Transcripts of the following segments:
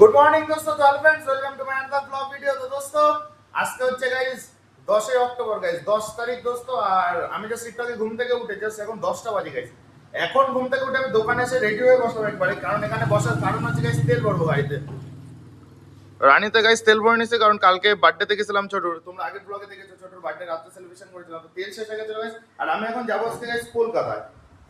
Good morning দোস্ত, তো friends welcome to my another blog video তো দোস্ত, আজকে হচ্ছে গাইস দশই অক্টোবর গাইস দশ তারিখ, দোস্ত, আর আমি জাস্ট একটু ঘুম থেকে উঠে জাস্ট এখন দশটা বাজে গাইস এখন ঘুম থেকে উঠে আমি দোকানে এসে রেডি হয়ে বসবো একবারে, কারণ এখানে বসার কারণ হচ্ছে গাইস তেল ভরবো গাড়িতে রানিতে গাইস তেল ভরে নিছে, কারণ কালকে বার্থডে গেছিলাম ছোটর। তোমরা আগের ব্লগে দেখেছ, ছোটর বার্থডে রাতে সেলিব্রেশন করেছিলাম তেল শেষ হয়ে গেছিল গাইস আর আমি এখন যাব আজকে গাইস কলকাতায়।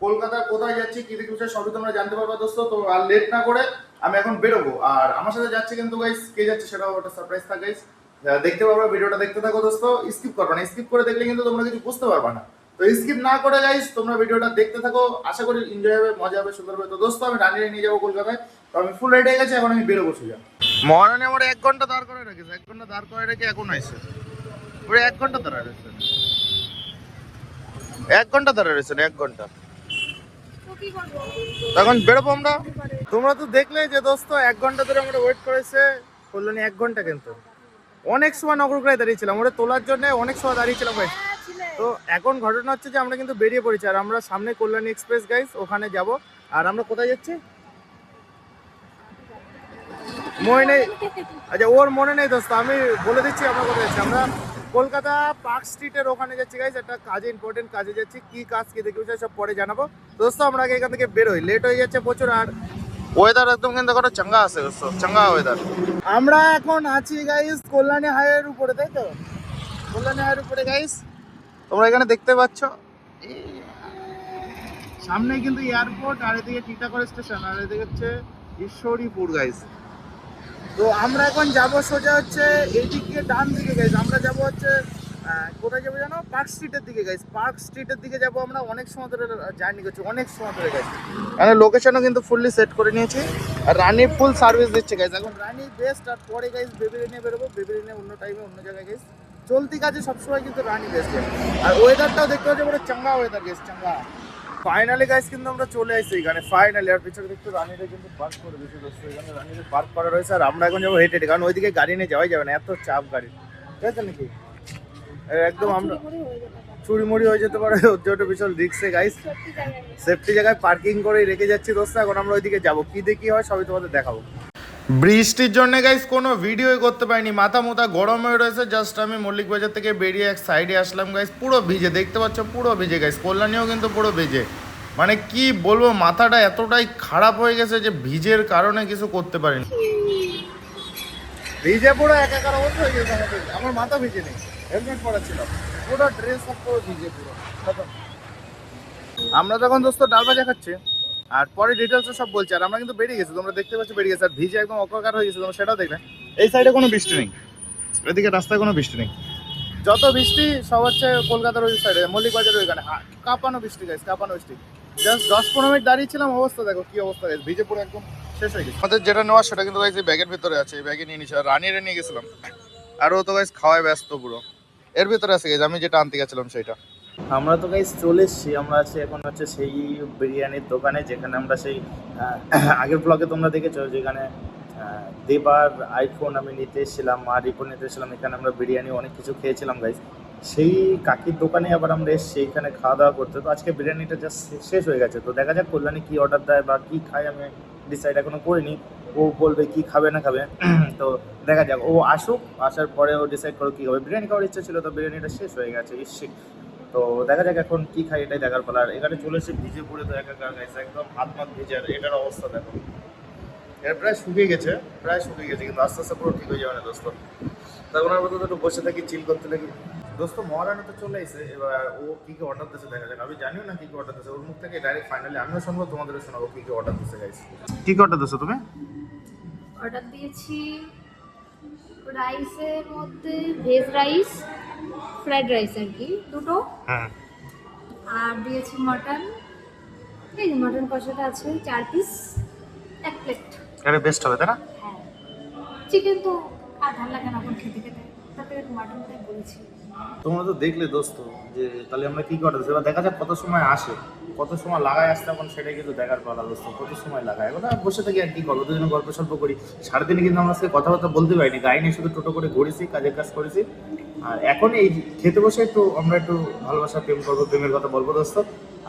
কলকাতার কোথায় যাচ্ছি, কি দেখি বিষয় সবই তোমরা জানতে পারবা দোস্ত। তো আর লেট না করে আমি এখন বেরোবো। আর আমার সাথে যাচ্ছে কিন্তু গাইস কে যাচ্ছে সেটাও একটা সারপ্রাইজ থাকে গাইস দেখতে পারবে, ভিডিওটা দেখতে থাকো দোস্ত। স্কিপ করবে না। স্কিপ করে দেখলে কিন্তু তোমরা কিছু বুঝতে পারবে না। তো স্কিপ না করে গাইস তোমরা ভিডিওটা দেখতে থাকো। আশা করি এনজয় হবে, মজা হবে, সুন্দর হবে। তো দোস্ত, আমি রানিয়ে নিয়ে যাব কলকাতায়। তো আমি ফুল রেডি হয়ে গেছি, এখন আমি বেরোবো সোজা। মহারানী আমার এক ঘণ্টা দাঁড় করে রেখেছে। এক ঘণ্টা দাঁড় করে রেখে এখন আইসে। পুরো এক ঘণ্টা দাঁড়া রয়েছে এক ঘণ্টা দাঁড়া রয়েছে এক ঘণ্টা। তখন বেরোবো আমরা। তোমরা তো দেখলে যে দোস্ত, এক ঘণ্টা ধরে আমরা ওয়েট করেছে কল্যাণী এক ঘণ্টা কিন্তু। অনেক সময় নগরগ্রায় দাঁড়িয়েছিলাম, ওরা তোলার জন্য অনেক সময় দাঁড়িয়েছিলাম ভাই। তো এখন ঘটনা হচ্ছে যে আমরা কিন্তু বেরিয়ে পড়েছি, আর আমরা সামনে কল্যাণী এক্সপ্রেস গাইস ওখানে যাব। আর আমরা কোথায় যাচ্ছি? মনে নেই। আচ্ছা ওর মনে নেই দোস্ত, আমি বলে দিচ্ছি আমরা কোথায় যাচ্ছি। আমরা কলকাতা পার্ক স্ট্রিটের ওখানে যাচ্ছি গাইস একটা কাজে ইম্পর্টেন্ট কাজে যাচ্ছি। কি কাজ কি দেখি সব পরে জানাব। দোস্ত আমরা আগে এখান থেকে বেরোই। লেট হয়ে যাচ্ছে প্রচুর আর ওয়েদার একদম কিন্তু একটা চাঙ্গা আছে দোস্ত। চাঙ্গা ওয়েদার আমরা এখন আছি গাইস কল্যাণী হাইওয়ের উপরে তাই তো? কল্যাণী হাইওয়ের উপরে গাইস তোমরা এখানে দেখতে পাচ্ছ? সামনে কিন্তু এয়ারপোর্ট আর এদিকে টিটাগড় স্টেশন আর এদিকে হচ্ছে ঈশ্বরীপুর গাইস তো আমরা এখন যাব সোজা হচ্ছে এইদিক ডান দিকে গাইস আমরা যাব হচ্ছে কোথায় যাব জানো? পার্ক স্ট্রিটের দিকে গাইস পার্ক স্ট্রিটের দিকে যাব আমরা অনেক সময় ধরে জার্নি করছি, অনেক সময় ধরে গাইস এখানে লোকেশনও কিন্তু ফুললি সেট করে নিয়েছি। আর রানি ফুল সার্ভিস দিচ্ছে গাইস এখন রানি বেস্ট আর পরে গাইস বেবিরে নিয়ে বেরোবো। বেবিরে নিয়ে অন্য টাইমে অন্য জায়গায় গাইস চলতি কাজে সবসময় কিন্তু রানি বেস্ট আর ওয়েদারটাও দেখতে পাচ্ছি পুরো চাঙ্গা ওয়েদার গাইস চাঙ্গা। ফাইনালি গাইস কিন্তু আমরা চলে আসছি এখানে ফাইনালি আর পিছনে দেখতে রানীরা কিন্তু পার্ক করে দিয়েছে দোস্ত। এখানে রানীদের পার্ক করা রয়েছে আর আমরা এখন যাব হেঁটে হেঁটে। কারণ ওইদিকে গাড়ি নিয়ে যাওয়াই যাবে না এত চাপ গাড়ি। ঠিক আছে নাকি? একদম আমরা চুরি মুড়ি হয়ে যেতে পারে ওর জন্য বিশাল রিক্সে গাইস সেফটি জায়গায় পার্কিং করে রেখে যাচ্ছি দোস্ত। এখন আমরা ওইদিকে যাব। কি দেখি হয় সবই তোমাদের দেখাবো। বৃষ্টির জন্য গাইস কোনো ভিডিওই করতে পারিনি। মাথা মোথা গরম হয়ে রয়েছে। জাস্ট আমি মল্লিক বাজার থেকে বেরিয়ে এক সাইডে আসলাম গাইস পুরো ভিজে। দেখতে পাচ্ছ, পুরো ভিজে গাইস কল্যাণীও কিন্তু পুরো ভিজে। মানে কি বলব, মাথাটা এতটাই খারাপ হয়ে গেছে যে ভিজের কারণে কিছু করতে পারিনি। ভিজে পুরো একাকার অবস্থা হয়ে গেছে আমার মাথা ভিজে নেই। হেলমেট পরা ছিল পুরো ড্রেস সব পুরো ভিজে পুরো। আমরা যখন দোস্ত ডাল ভাজা খাচ্ছি আর পরে ডিটেলস সব বলছি আর আমরা কিন্তু বেরিয়ে গেছি তোমরা দেখতে পাচ্ছ বেরিয়ে গেছে আর ভিজে একদম অকার হয়ে গেছে তোমরা সেটাও দেখবে। এই সাইডে কোনো বৃষ্টি নেই এদিকে রাস্তায় কোনো বৃষ্টি নেই। যত বৃষ্টি সব হচ্ছে কলকাতার ওই সাইডে মল্লিক বাজারের ওইখানে। কাঁপানো বৃষ্টি গাইছে কাঁপানো বৃষ্টি। জাস্ট দশ পনেরো মিনিট দাঁড়িয়েছিলাম অবস্থা দেখো কি অবস্থা গেছে ভিজে পুরো একদম শেষ হয়ে গেছে। আমাদের যেটা নেওয়া সেটা কিন্তু গাইছে ব্যাগের ভিতরে আছে এই ব্যাগে নিয়ে নিয়েছি। আর রানিয়ে নিয়ে গেছিলাম। আর ও তো গাইস খাওয়ায় ব্যস্ত পুরো। এর ভিতরে আছে গেছে আমি যেটা আনতে গেছিলাম সেটা আমরা তো গাইস চলে এসেছি, আমরা আছি এখন হচ্ছে সেই বিরিয়ানির দোকানে, যেখানে আমরা সেই আগের ব্লগে তোমরা দেখেছ, যেখানে দেবার আইফোন আমি নিতে এসেছিলাম, আর রিপোর্ট নিতে এসেছিলাম, এখানে আমরা বিরিয়ানি অনেক কিছু খেয়েছিলাম গাইস সেই কাকির দোকানে আবার আমরা এসেছি, এখানে খাওয়া দাওয়া করতে। তো আজকে বিরিয়ানিটা জাস্ট শেষ হয়ে গেছে। তো দেখা যাক কল্যাণী কী অর্ডার দেয় বা কী খায়, আমি ডিসাইড এখনও করিনি। ও বলবে কি খাবে না খাবে। তো দেখা যাক, ও আসুক, আসার পরে ও ডিসাইড করো কি হবে বিরিয়ানি খাওয়ার ইচ্ছা ছিল, তো বিরিয়ানিটা শেষ হয়ে গেছে। ইসে তো দেখা যাক এখন কি খাই এটাই দেখার পালা। আর এখানে চলে এসে ভিজে পড়ে তো একা গাইছে একদম হাত মাত ভিজে আর এটার অবস্থা দেখো। এটা প্রায় শুকিয়ে গেছে প্রায় শুকিয়ে গেছে কিন্তু আস্তে আস্তে পুরো ঠিক হয়ে যাবে না দোস্ত। তখন আমরা তো একটু বসে থাকি চিল করতে লাগি দোস্ত মহারানী তো চলে এসে এবার ও কি কি অর্ডার দিচ্ছে দেখা যাক। আমি জানিও না কি কি অর্ডার দিচ্ছে ওর মুখ থেকে ডাইরেক্ট ফাইনালি আমিও শুনব তোমাদেরও শোনাবো কি কি অর্ডার দিচ্ছে গাইস কি কি অর্ডার দিচ্ছে তুমি? অর্ডার দিয়েছি রাইসের মধ্যে ভেজ রাইস ফ্রাইড রাইস আর কি দুটো। হ্যাঁ। আর দিয়েছি মটন। এই যে মটন কষাটা আছে চার পিস এক প্লেট এটা বেস্ট হবে তাই না? হ্যাঁ। চিকেন তো আর ভালো লাগে না এখন খেতে খেতে। তাতে মটনটাই বলেছি। তোমরা তো দেখলে দোস্ত যে তাহলে আমরা কি করে এবার দেখা যাক কত সময় আসে। কত সময় লাগায় আসতে এখন সেটাই কিন্তু দেখার পালা দোস্ত কত সময় লাগায়? এখন বসে থাকি আর কি করব দুজনে গল্প সল্প করি। সারাদিনে কিন্তু আমরা আজকে কথাবার্তা বলতে পারিনি গাড়ি নিয়ে শুধু টোটো করে ঘুরেছি কাজের কাজ করেছি। আর এখন এই খেতে বসে একটু আমরা একটু ভালোবাসা প্রেম করব প্রেমের কথা বলব দোস্ত।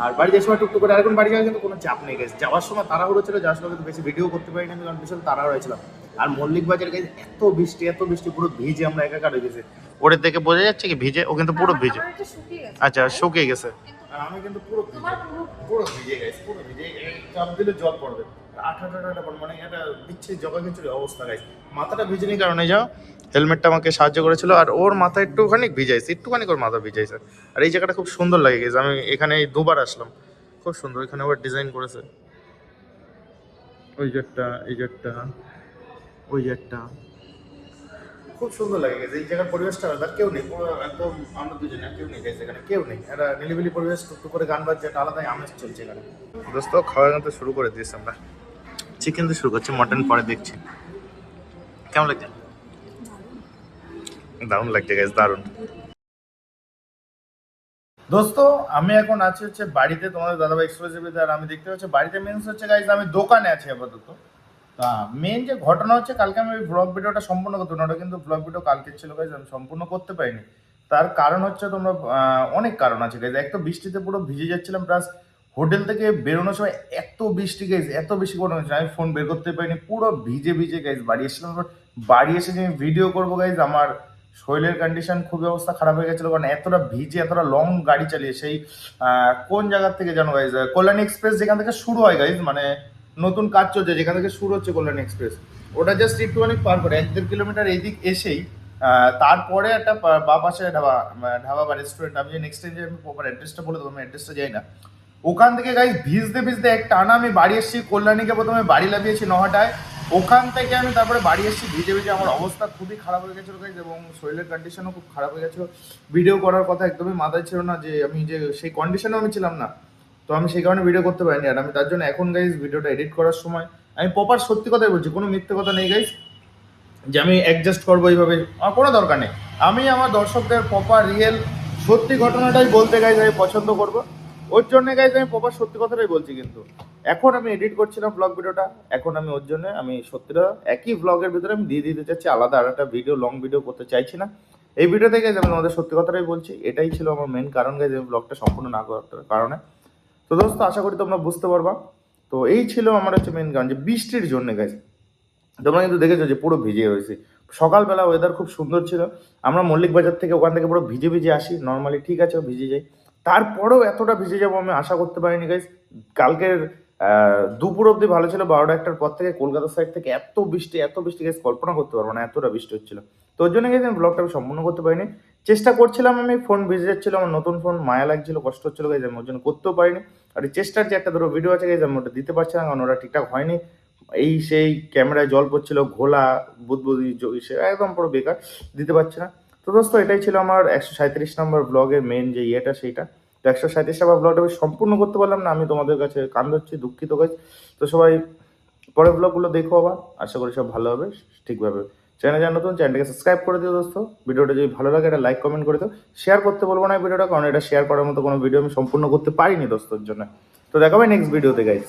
আর বাড়ি যাওয়ার সময় টুকটুক করে আর এখন বাড়ি যাওয়ার কিন্তু কোনো চাপ নেই গেছে যাওয়ার সময় তাড়াহুড়ো ছিল যাওয়ার সময় কিন্তু বেশি ভিডিও করতে পারিনি আমি কারণ বিশাল তাড়াহুড়ো ছিলাম। আর মল্লিক বাজার গাইজ এত বৃষ্টি এত বৃষ্টি পুরো ভিজে আমরা একাকার হয়ে গেছে। ওরে দেখে বোঝা যাচ্ছে কি ভিজে ও কিন্তু পুরো ভিজে। গেছে। আচ্ছা শুকিয়ে গেছে। আর আমি কিন্তু পুরো পুরো পুরো ভিজে গেছে পুরো ভিজে। চাপ দিলে জল পড়বে। আঠা আঠা মানে এটা বিচ্ছিরি জগা খিচুড়ি অবস্থা গাইছে মাথাটা ভিজেনি কারণে যাও হেলমেটটা আমাকে সাহায্য করেছিল আর ওর মাথা একটুখানি ভিজাইছে একটুখানি ওর মাথা ভিজাইছে। আর এই জায়গাটা খুব সুন্দর লাগে গেছে আমি এখানে দুবার আসলাম। খুব সুন্দর এখানে ওর ডিজাইন করেছে। ওই জেটটা এই জেটটা ওই জেটটা খুব সুন্দর লাগে গেছে। এই জায়গার পরিবেশটা আলাদা কেউ নেই। পুরো একদম আমরা দুজনে কেউ নেই গেছে এখানে কেউ নেই। একটা নিলিবিলি পরিবেশ টুকটুক করে গান বাজছে একটা আলাদাই আমেজ চলছে এখানে। দোস্ত খাওয়া দাওয়া তো শুরু করে দিয়েছি আমরা। চিকেন তো শুরু করছি মটন পরে দেখছি। কেমন লাগছে? দারুণ। লাগছে গাইজ দারুণ। দোস্ত আমি এখন আছি হচ্ছে বাড়িতে তোমাদের দাদাভাই এক্সক্লুসিভিতে আর আমি দেখতে পাচ্ছি বাড়িতে মিনস হচ্ছে গাইজ আমি দোকানে আছি আপাতত। তা মেন যে ঘটনা হচ্ছে কালকে আমি ওই ব্লগ ভিডিওটা সম্পূর্ণ করতে ওটা কিন্তু ব্লগ ভিডিও কালকে ছিল গাইজ আমি সম্পূর্ণ করতে পারিনি। তার কারণ হচ্ছে তোমরা অনেক কারণ আছে গাইজ এক তো বৃষ্টিতে পুরো ভিজে যাচ্ছিলাম প্লাস হোটেল থেকে বেরোনোর সময় এত বৃষ্টি গাইজ এত বেশি কোনো হচ্ছে আমি ফোন বের করতে পারিনি, পুরো ভিজে ভিজে গাইজ বাড়ি এসেছিলাম। বাড়ি এসে যে আমি ভিডিও করব গাইজ আমার শরীরের কন্ডিশন খুবই অবস্থা খারাপ হয়ে গেছিল, কারণ এতটা ভিজে, এতটা লং গাড়ি চালিয়ে সেই কোন জায়গার থেকে জানো গাইজ কল্যাণী এক্সপ্রেস যেখান থেকে শুরু হয় গাইজ মানে নতুন কাজ চলছে, যেখান থেকে শুরু হচ্ছে কল্যাণ এক্সপ্রেস। ওটা জাস্ট একটুখানি পার করে, এক দেড় কিলোমিটার এইদিক এসেই তারপরে একটা বা পাশে ঢাবা ঢাবা বা রেস্টুরেন্ট আমি নেক্সট টাইম যে আমি প্রপার অ্যাড্রেসটা বলে দেবো, আমি অ্যাড্রেসটা যাই না। ওখান থেকে গাইজ ভিজতে ভিজতে এক টানা আমি বাড়ি এসেছি, কল্যাণীকে প্রথমে বাড়ি লাগিয়েছি নহাটায়। ওখান থেকে আমি তারপরে বাড়ি এসেছি, ভিজে ভিজে আমার অবস্থা খুবই খারাপ হয়ে গেছিল গাইজ এবং শরীরের কন্ডিশনও খুব খারাপ হয়ে গেছিল। ভিডিও করার কথা একদমই মাথায় ছিল না যে আমি যে, সেই কন্ডিশনেও আমি ছিলাম না। তো আমি সেই কারণে ভিডিও করতে পারিনি। আর আমি তার জন্য এখন গাইজ ভিডিওটা এডিট করার সময়, আমি প্রপার সত্যি কথাই বলছি, কোনো মিথ্যে কথা নেই গাইজ যে আমি অ্যাডজাস্ট করব এইভাবে, আমার কোনো দরকার নেই। আমি আমার দর্শকদের প্রপার রিয়েল সত্যি ঘটনাটাই বলতে গাইজ আমি পছন্দ করব। ওর জন্য গাইজ আমি প্রপার সত্যি কথাটাই বলছি কিন্তু। এখন আমি এডিট করছিলাম ব্লগ ভিডিওটা এখন আমি ওর জন্য আমি সত্যিটা একই ব্লগের ভিতরে আমি দিয়ে দিতে চাচ্ছি, আলাদা আর একটা ভিডিও লং ভিডিও করতে চাইছি না। এই ভিডিওতে গাইজ আমি তোমাদের সত্যি কথাটাই বলছি, এটাই ছিল আমার মেন কারণ গাইজ আমি ব্লগটা সম্পূর্ণ না করার কারণে। তো দোস্ত, আশা করি তোমরা বুঝতে পারবা। তো এই ছিল আমার হচ্ছে মেন কারণ যে বৃষ্টির জন্য গাইজ তোমরা কিন্তু দেখেছ যে পুরো ভিজে রয়েছে। সকালবেলা ওয়েদার খুব সুন্দর ছিল। আমরা মল্লিক বাজার থেকে ওখান থেকে পুরো ভিজে ভিজে আসি। নর্মালি ঠিক আছে ভিজে যাই তারপরেও এতটা ভিজে যাব আমি আশা করতে পারিনি গাইজ কালকের দুপুর অবধি ভালো ছিল, বারোটা একটার পর থেকে কলকাতা সাইড থেকে এত বৃষ্টি এত বৃষ্টি গাইজ কল্পনা করতে পারব না, এতটা বৃষ্টি হচ্ছিল। তো ওর জন্য গেছি আমি ব্লগটা আমি সম্পূর্ণ করতে পারিনি। চেষ্টা করছিলাম আমি ফোন ভিজে যাচ্ছিল, আমার নতুন ফোন মায়া লাগছিল, কষ্ট হচ্ছিল গাইজ আমি ওর জন্য করতেও পারিনি। আর চেষ্টার যে একটা ধরো ভিডিও আছে গাইজ আমি ওটা দিতে পারছি না, কারণ ওটা ঠিকঠাক হয়নি। এই সেই ক্যামেরায় জল পড়ছিল, ঘোলা, বুদবুদি সে একদম পুরো বেকার, দিতে পারছি না। তো দোস্ত, এটাই ছিল আমার একশো সাঁত্রিশ নম্বর ব্লগের মেন যে ইয়েটা, সেইটা। তো একশো সাঁত্রিশ নম্বর ব্লগটা আমি সম্পূর্ণ করতে পারলাম না, আমি তোমাদের কাছে কান ধরছি, দুঃখিত গাছ তো সবাই, পরের ব্লগগুলো দেখো আবার। আশা করি সব ভালো হবে, ঠিকভাবে। চ্যানেল যা নতুন, চ্যানেলটাকে সাবস্ক্রাইব করে দিও দোস্ত। ভিডিওটা যদি ভালো লাগে, এটা লাইক কমেন্ট করে দিও। শেয়ার করতে বলব না ভিডিওটা কারণ, এটা শেয়ার করার মতো কোনো ভিডিও আমি সম্পূর্ণ করতে পারিনি দোস্তর জন্য। তো দেখাবে নেক্সট ভিডিওতে গাইজ